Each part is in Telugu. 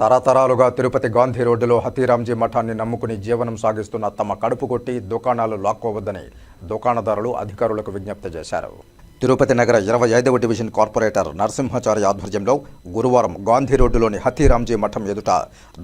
తరతరాలుగా తిరుపతి గాంధీ రోడ్డులో హతీరాంజీ మఠాన్ని నమ్ముకుని జీవనం సాగిస్తున్న తమ కడుపు కొట్టి దుకాణాలు లాక్కోవద్దని దుకాణదారులు అధికారులకు విజ్ఞప్తి చేశారు. తిరుపతి నగర ఇరవై ఐదవ డివిజన్ కార్పొరేటర్ నరసింహాచారి ఆధ్వర్యంలో గురువారం గాంధీ రోడ్డులోని హతీరాంజీ మఠం ఎదుట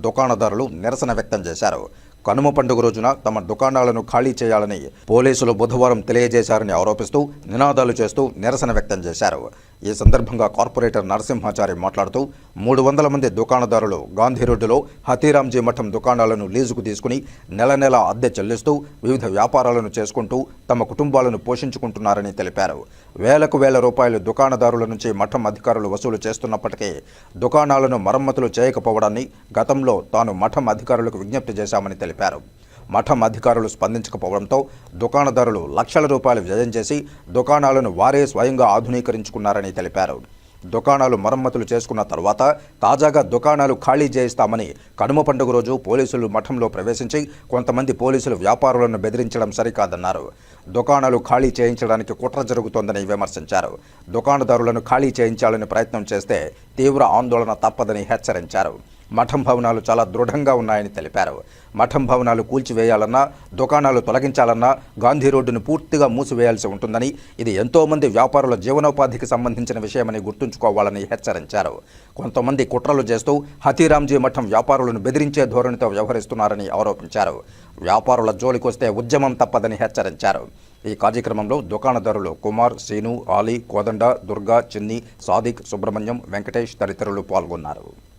దుకాణదారులు నిరసన వ్యక్తం చేశారు. కనుమ పండుగ రోజున తమ దుకాణాలను ఖాళీ చేయాలని పోలీసులు బుధవారం తెలియజేశారని ఆరోపిస్తూ నినాదాలు చేస్తూ నిరసన వ్యక్తం చేశారు. ఈ సందర్భంగా కార్పొరేటర్ నరసింహాచారి మాట్లాడుతూ మూడు వందల మంది దుకాణదారులు గాంధీ రోడ్డులో హతీరాంజీ మఠం దుకాణాలను లీజుకు తీసుకుని నెల నెల అద్దె చెల్లిస్తూ వివిధ వ్యాపారాలను చేసుకుంటూ తమ కుటుంబాలను పోషించుకుంటున్నారని తెలిపారు. వేలకు వేల రూపాయలు దుకాణదారుల నుంచి మఠం అధికారులు వసూలు చేస్తున్నప్పటికీ దుకాణాలను మరమ్మతులు చేయకపోవడాన్ని గతంలో తాను మఠం అధికారులకు విజ్ఞప్తి చేశామని తెలిపారు. మఠం అధికారులు స్పందించకపోవడంతో దుకాణదారులు లక్షల రూపాయలు వ్యయం చేసి దుకాణాలను వారే స్వయంగా ఆధునీకరించుకున్నారని తెలిపారు. దుకాణాలు మరమ్మతులు చేసుకున్న తర్వాత తాజాగా దుకాణాలు ఖాళీ చేయిస్తామని కనుమ పండుగ రోజు పోలీసులు మఠంలో ప్రవేశించి కొంతమంది పోలీసులు వ్యాపారులను బెదిరించడం సరికాదన్నారు. దుకాణాలు ఖాళీ చేయించడానికి కుట్ర జరుగుతోందని విమర్శించారు. దుకాణదారులను ఖాళీ చేయించాలని ప్రయత్నం చేస్తే తీవ్ర ఆందోళన తప్పదని హెచ్చరించారు. మఠం భవనాలు చాలా దృఢంగా ఉన్నాయని తెలిపారు. మఠం భవనాలు కూల్చివేయాలన్నా దుకాణాలు తొలగించాలన్నా గాంధీ రోడ్డును పూర్తిగా మూసివేయాల్సి ఉంటుందని ఇది ఎంతోమంది వ్యాపారుల జీవనోపాధికి సంబంధించిన విషయమని గుర్తుంచుకోవాలని హెచ్చరించారు. కొంతమంది కుట్రలు చేస్తూ హతీరాంజీ మఠం వ్యాపారులను బెదిరించే ధోరణితో వ్యవహరిస్తున్నారని ఆరోపించారు. వ్యాపారుల జోలికొస్తే ఉద్యమం తప్పదని హెచ్చరించారు. ఈ కార్యక్రమంలో దుకాణదారులు కుమార్ శ్రీను ఆలీ కోదండ దుర్గా చిన్ని సాదిక్ సుబ్రహ్మణ్యం వెంకటేష్ తదితరులు పాల్గొన్నారు.